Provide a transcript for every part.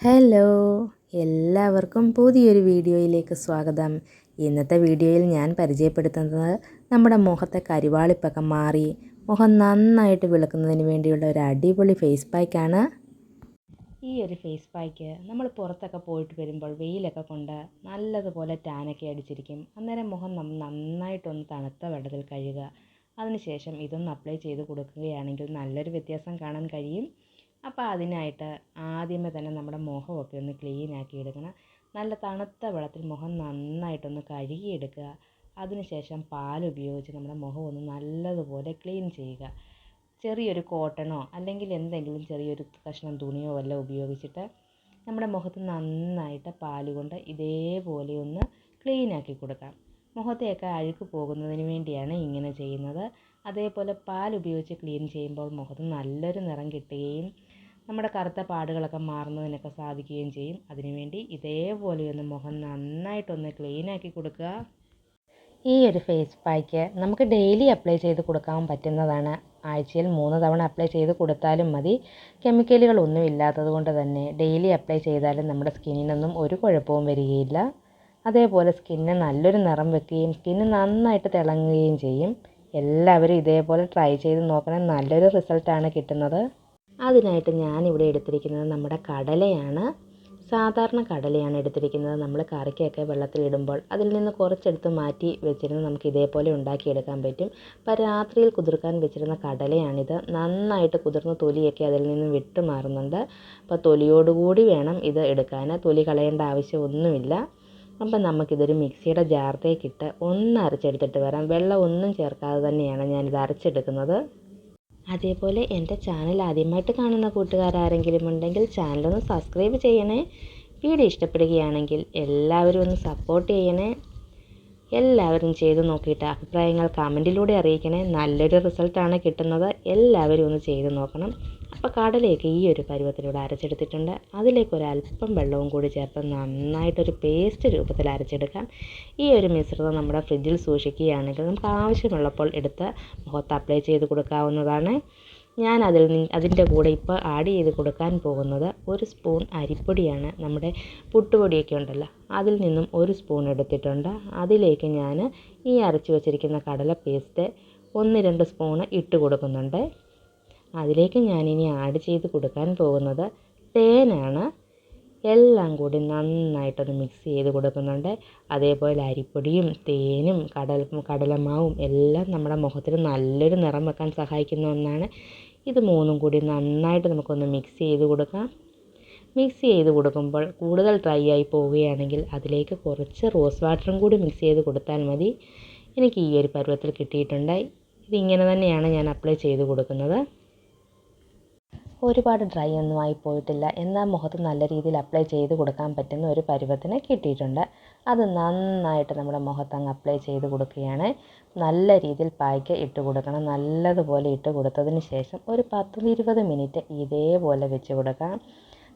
Hello എല്ലാവർക്കും പുതിയൊരു വീഡിയോയിലേക്ക് സ്വാഗതം. ഇന്നത്തെ വീഡിയോയിൽ ഞാൻ പരിചയപ്പെടുത്തുന്നത് നമ്മുടെ മുഖത്തെ കരിവാളിപ്പൊക്കെ മാറി മുഖം നന്നായിട്ട് വിളക്കുന്നതിന് വേണ്ടിയുള്ള ഒരു അടിപൊളി ഫേസ് പാക്കാണ് ഈ ഒരു ഫേസ് പാക്ക് നമ്മൾ പുറത്തൊക്കെ പോയിട്ട് വരുമ്പോൾ വെയിലൊക്കെ കൊണ്ട് നല്ലതുപോലെ ടാനൊക്കെ അടിച്ചിരിക്കും. അന്നേരം മുഖം നന്നായിട്ടൊന്ന് തണുത്ത വെള്ളത്തിൽ കഴുകുക. അതിനുശേഷം ഇതൊന്ന് അപ്ലൈ ചെയ്ത് കൊടുക്കുകയാണെങ്കിൽ നല്ലൊരു വ്യത്യാസം കാണാൻ കഴിയും. അപ്പോൾ അതിനായിട്ട് ആദ്യമേ തന്നെ നമ്മുടെ മുഖമൊക്കെ ഒന്ന് ക്ലീൻ ആക്കി എടുക്കണം. നല്ല തണുത്ത വെള്ളത്തിൽ മുഖം നന്നായിട്ടൊന്ന് കഴുകിയെടുക്കുക. അതിനുശേഷം പാൽ ഉപയോഗിച്ച് നമ്മുടെ മുഖം ഒന്ന് നല്ലതുപോലെ ക്ലീൻ ചെയ്യുക. ചെറിയൊരു കോട്ടണോ അല്ലെങ്കിൽ എന്തെങ്കിലും ചെറിയൊരു കഷ്ണം തുണിയോ വല്ല ഉപയോഗിച്ചിട്ട് നമ്മുടെ മുഖത്ത് നന്നായിട്ട് പാൽ കൊണ്ട് ഇതേപോലെ ഒന്ന് ക്ലീൻ ആക്കി കൊടുക്കാം. മുഖത്തെയൊക്കെ അഴുക്ക് പോകുന്നതിന് വേണ്ടിയാണ് ഇങ്ങനെ ചെയ്യുന്നത്. അതേപോലെ പാൽ ഉപയോഗിച്ച് ക്ലീൻ ചെയ്യുമ്പോൾ മുഖത്ത് നല്ലൊരു നിറം കിട്ടുകയും നമ്മുടെ കറുത്ത പാടുകളൊക്കെ മാറുന്നതിനൊക്കെ സാധിക്കുകയും ചെയ്യും. അതിനുവേണ്ടി ഇതേപോലെ ഒന്ന് മുഖം നന്നായിട്ടൊന്ന് ക്ലീൻ ആക്കി കൊടുക്കുക. ഈ ഒരു ഫേസ് പാക്ക് നമുക്ക് ഡെയിലി അപ്ലൈ ചെയ്ത് കൊടുക്കാൻ പറ്റുന്നതാണ്. ആഴ്ചയിൽ മൂന്ന് തവണ അപ്ലൈ ചെയ്ത് കൊടുത്താലും മതി. കെമിക്കലുകളൊന്നും ഇല്ലാത്തത് കൊണ്ട് തന്നെ ഡെയിലി അപ്ലൈ ചെയ്താലും നമ്മുടെ സ്കിന്നിനൊന്നും ഒരു കുഴപ്പവും വരികയില്ല. അതേപോലെ സ്കിന്നിന് നല്ലൊരു നിറം വെക്കുകയും സ്കിന്ന് നന്നായിട്ട് തിളങ്ങുകയും ചെയ്യും. എല്ലാവരും ഇതേപോലെ ട്രൈ ചെയ്ത് നോക്കണം. നല്ലൊരു റിസൾട്ടാണ് കിട്ടുന്നത്. അതിനായിട്ട് ഞാനിവിടെ എടുത്തിരിക്കുന്നത് നമ്മുടെ കടലയാണ്. സാധാരണ കടലയാണ് എടുത്തിരിക്കുന്നത്. നമ്മൾ കറിക്കൊക്കെ വെള്ളത്തിലിടുമ്പോൾ അതിൽ നിന്ന് കുറച്ചെടുത്ത് മാറ്റി വെച്ചിരുന്ന് നമുക്ക് ഇതേപോലെ ഉണ്ടാക്കിയെടുക്കാൻ പറ്റും. അപ്പോൾ രാത്രിയിൽ കുതിർക്കാൻ വെച്ചിരുന്ന കടലയാണിത്. നന്നായിട്ട് കുതിർന്ന് തൊലിയൊക്കെ അതിൽ നിന്ന് വിട്ട് മാറുന്നുണ്ട്. അപ്പോൾ തൊലിയോടുകൂടി വേണം ഇത് എടുക്കാൻ. തൊലി കളയേണ്ട ആവശ്യമൊന്നുമില്ല. അപ്പം നമുക്കിതൊരു മിക്സിയുടെ ജാറിലേക്കിട്ട് ഒന്ന് അരച്ചെടുത്തിട്ട് വരാം. വെള്ളം ഒന്നും ചേർക്കാതെ തന്നെയാണ് ഞാനിത് അരച്ചെടുക്കുന്നത്. അതേപോലെ എന്റെ ചാനൽ ആദ്യമായിട്ട് കാണുന്ന കൂട്ടുകാരാരെങ്കിലും ഉണ്ടെങ്കിൽ ചാനലൊന്ന് സബ്സ്ക്രൈബ് ചെയ്യണേ. വീഡിയോ ഇഷ്ടപ്പെടുകയാണെങ്കിൽ എല്ലാവരും ഒന്ന് സപ്പോർട്ട് ചെയ്യണേ. എല്ലാവരും ചെയ്ത് നോക്കിയിട്ട് അഭിപ്രായങ്ങൾ കമന്റിലൂടെ അറിയിക്കണേ. നല്ലൊരു റിസൾട്ടാണ് കിട്ടുന്നത്. എല്ലാവരും ഒന്ന് ചെയ്ത് നോക്കണം. അപ്പോൾ കടലയൊക്കെ ഈ ഒരു പരുവത്തിലൂടെ അരച്ചെടുത്തിട്ടുണ്ട്. അതിലേക്ക് ഒരു അല്പം വെള്ളവും കൂടി ചേർത്ത് നന്നായിട്ടൊരു പേസ്റ്റ് രൂപത്തിൽ അരച്ചെടുക്കാം. ഈ ഒരു മിശ്രിതം നമ്മുടെ ഫ്രിഡ്ജിൽ സൂക്ഷിക്കുകയാണെങ്കിൽ നമുക്ക് ആവശ്യമുള്ളപ്പോൾ എടുത്ത് മുഖത്ത് അപ്ലൈ ചെയ്ത് കൊടുക്കാവുന്നതാണ്. ഞാൻ അതിൽ അതിന്റെ കൂടെ ഇപ്പോൾ ആഡ് ചെയ്ത് കൊടുക്കാൻ പോകുന്നത് ഒരു സ്പൂൺ അരിപ്പൊടിയാണ്. നമ്മുടെ പുട്ടുപൊടിയൊക്കെ ഉണ്ടല്ലോ അതിൽ നിന്നും ഒരു സ്പൂൺ എടുത്തിട്ടുണ്ട്. അതിലേക്ക് ഞാൻ ഈ അരച്ച് വെച്ചിരിക്കുന്ന കടല പേസ്റ്റ് ഒന്ന് രണ്ട് സ്പൂണ് ഇട്ട് കൊടുക്കുന്നുണ്ട്. അതിലേക്ക് ഞാൻ ഇനി ആഡ് ചെയ്ത് കൊടുക്കാൻ പോകുന്നത് തേനാണ്. എല്ലാം കൂടി നന്നായിട്ടൊന്ന് മിക്സ് ചെയ്ത് കൊടുക്കുന്നുണ്ട്. അതേപോലെ അരിപ്പൊടിയും തേനും കടൽ കടലമാവും എല്ലാം നമ്മുടെ മുഖത്തിന് നല്ലൊരു നിറം വെക്കാൻ സഹായിക്കുന്ന ഒന്നാണ്. ഇത് മൂന്നും കൂടി നന്നായിട്ട് നമുക്കൊന്ന് മിക്സ് ചെയ്ത് കൊടുക്കാം. മിക്സ് ചെയ്ത് കൊടുക്കുമ്പോൾ കൂടുതൽ ഡ്രൈ ആയി പോവുകയാണെങ്കിൽ അതിലേക്ക് കുറച്ച് റോസ് വാട്ടറും കൂടി മിക്സ് ചെയ്ത് കൊടുത്താൽ മതി. എനിക്ക് ഈ ഒരു പരുവത്തിൽ കിട്ടിയിട്ടുണ്ട്. ഇതിങ്ങനെ തന്നെയാണ് ഞാൻ അപ്ലൈ ചെയ്ത് കൊടുക്കുന്നത്. ഒരുപാട് ഡ്രൈ ഒന്നും ആയി പോയിട്ടില്ല എന്നാൽ മുഖത്ത് നല്ല രീതിയിൽ അപ്ലൈ ചെയ്ത് കൊടുക്കാൻ പറ്റുന്ന ഒരു പരുവത്തിന് കിട്ടിയിട്ടുണ്ട്. അത് നന്നായിട്ട് നമ്മുടെ മുഖത്ത് അങ്ങ് അപ്ലൈ ചെയ്ത് കൊടുക്കുകയാണ്. നല്ല രീതിയിൽ പായ്ക്ക് ഇട്ട് കൊടുക്കണം. നല്ലതുപോലെ ഇട്ട് കൊടുത്തതിന് ശേഷം ഒരു പത്ത് ഇരുപത് മിനിറ്റ് ഇതേപോലെ വെച്ച് കൊടുക്കാം.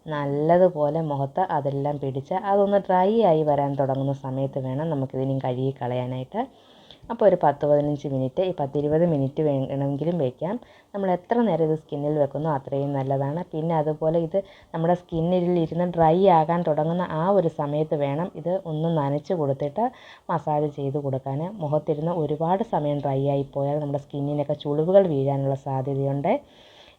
നല്ലതുപോലെ മുഖത്ത് അതെല്ലാം പിടിച്ച് അതൊന്ന് ഡ്രൈ ആയി വരാൻ തുടങ്ങുന്ന സമയത്ത് വേണം നമുക്കിതിനും കഴുകി കളയാനായിട്ട്. അപ്പോൾ ഒരു പത്ത് പതിനഞ്ച് മിനിറ്റ് ഈ പത്തിരുപത് മിനിറ്റ് വേണമെങ്കിലും വയ്ക്കാം നമ്മൾ എത്ര നേരം ഇത് സ്കിന്നിൽ വെക്കുന്നോ അത്രയും നല്ലതാണ്. പിന്നെ അതുപോലെ ഇത് നമ്മുടെ സ്കിന്നിൽ ഇരുന്ന് ഡ്രൈ ആകാൻ തുടങ്ങുന്ന ആ ഒരു സമയത്ത് വേണം ഇത് ഒന്ന് നനച്ച് കൊടുത്തിട്ട് മസാജ് ചെയ്ത് കൊടുക്കാൻ. മുഖത്തിരുന്ന് ഒരുപാട് സമയം ഡ്രൈ ആയി പോയാൽ നമ്മുടെ സ്കിന്നിനൊക്കെ ചുളിവുകൾ വീഴാനുള്ള സാധ്യതയുണ്ട്.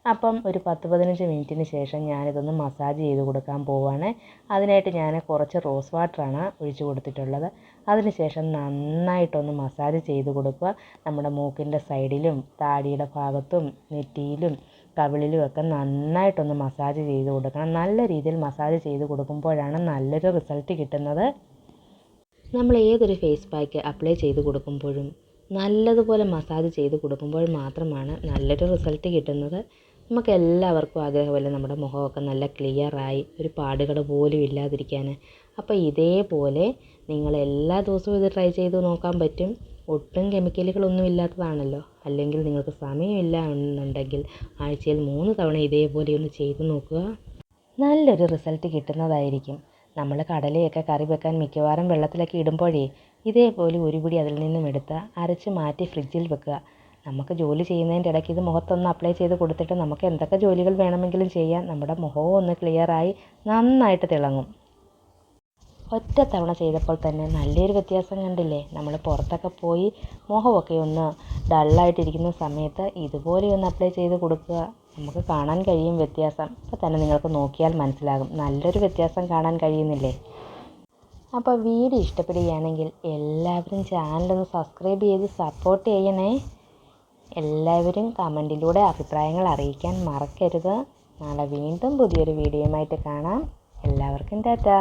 അപ്പം ഒരു പത്ത് പതിനഞ്ച് മിനിറ്റിന് ശേഷം ഞാനിതൊന്ന് മസാജ് ചെയ്ത് കൊടുക്കാൻ പോവാണ്. അതിനായിട്ട് ഞാൻ കുറച്ച് റോസ് വാട്ടറാണ് ഒഴിച്ച് കൊടുത്തിട്ടുള്ളത്. അതിനുശേഷം നന്നായിട്ടൊന്ന് മസാജ് ചെയ്ത് കൊടുക്കുക. നമ്മുടെ മൂക്കിന്റെ സൈഡിലും താടിയുടെ ഭാഗത്തും നെറ്റിയിലും കവിളിലും ഒക്കെ നന്നായിട്ടൊന്ന് മസാജ് ചെയ്ത് കൊടുക്കണം. നല്ല രീതിയിൽ മസാജ് ചെയ്ത് കൊടുക്കുമ്പോഴാണ് നല്ലൊരു റിസൾട്ട് കിട്ടുന്നത്. നമ്മൾ ഏതൊരു ഫേസ് പാക്ക് അപ്ലൈ ചെയ്ത് കൊടുക്കുമ്പോഴും നല്ലതുപോലെ മസാജ് ചെയ്ത് കൊടുക്കുമ്പോൾ മാത്രമാണ് നല്ലൊരു റിസൾട്ട് കിട്ടുന്നത്. നമുക്ക് എല്ലാവർക്കും ആഗ്രഹമല്ലേ നമ്മുടെ മുഖമൊക്കെ നല്ല ക്ലിയറായി ഒരു പാടുകൾ പോലും ഇല്ലാതിരിക്കാൻ. അപ്പോൾ ഇതേപോലെ നിങ്ങൾ എല്ലാ ദിവസവും ഇത് ട്രൈ ചെയ്ത് നോക്കാൻ പറ്റും. ഒട്ടും കെമിക്കലുകളൊന്നും ഇല്ലാത്തതാണല്ലോ. അല്ലെങ്കിൽ നിങ്ങൾക്ക് സമയമില്ല എന്നുണ്ടെങ്കിൽ ആഴ്ചയിൽ മൂന്ന് തവണ ഇതേപോലെ ഒന്ന് ചെയ്ത് നോക്കുക. നല്ലൊരു റിസൾട്ട് കിട്ടുന്നതായിരിക്കും. നമ്മൾ കടലയൊക്കെ കറി വെക്കാൻ മിക്കവാറും വെള്ളത്തിലൊക്കെ ഇടുമ്പോഴേ ഇതേപോലെ ഒരു പിടി അതിൽ നിന്നും എടുത്ത് അരച്ച് മാറ്റി ഫ്രിഡ്ജിൽ വെക്കുക. നമുക്ക് ജോലി ചെയ്യുന്നതിന്റെ ഇടയ്ക്ക് ഇത് മുഖത്തൊന്ന് അപ്ലൈ ചെയ്ത് കൊടുത്തിട്ട് നമുക്ക് എന്തൊക്കെ ജോലികൾ വേണമെങ്കിലും ചെയ്യാം. നമ്മുടെ മുഖവും ഒന്ന് ക്ലിയറായി നന്നായിട്ട് തിളങ്ങും. ഒറ്റ തവണ ചെയ്തപ്പോൾ തന്നെ നല്ലൊരു വ്യത്യാസം കണ്ടില്ലേ? നമ്മൾ പുറത്തൊക്കെ പോയി മുഖമൊക്കെ ഒന്ന് ഡള്ളായിട്ടിരിക്കുന്ന സമയത്ത് ഇതുപോലെ ഒന്ന് അപ്ലൈ ചെയ്ത് കൊടുക്കുക. നമുക്ക് കാണാൻ കഴിയും വ്യത്യാസം. ഇപ്പോൾ തന്നെ നിങ്ങൾക്ക് നോക്കിയാൽ മനസ്സിലാകും. നല്ലൊരു വ്യത്യാസം കാണാൻ കഴിയുന്നില്ലേ? അപ്പോൾ വീഡിയോ ഇഷ്ടപ്പെടുകയാണെങ്കിൽ എല്ലാവരും ചാനലൊന്ന് സബ്സ്ക്രൈബ് ചെയ്ത് സപ്പോർട്ട് ചെയ്യണേ. എല്ലാവരും കമന്റിലൂടെ അഭിപ്രായങ്ങൾ അറിയിക്കാൻ മറക്കരുത്. നാളെ വീണ്ടും പുതിയൊരു വീഡിയോയുമായിട്ട് കാണാം. എല്ലാവർക്കും ടാറ്റാ.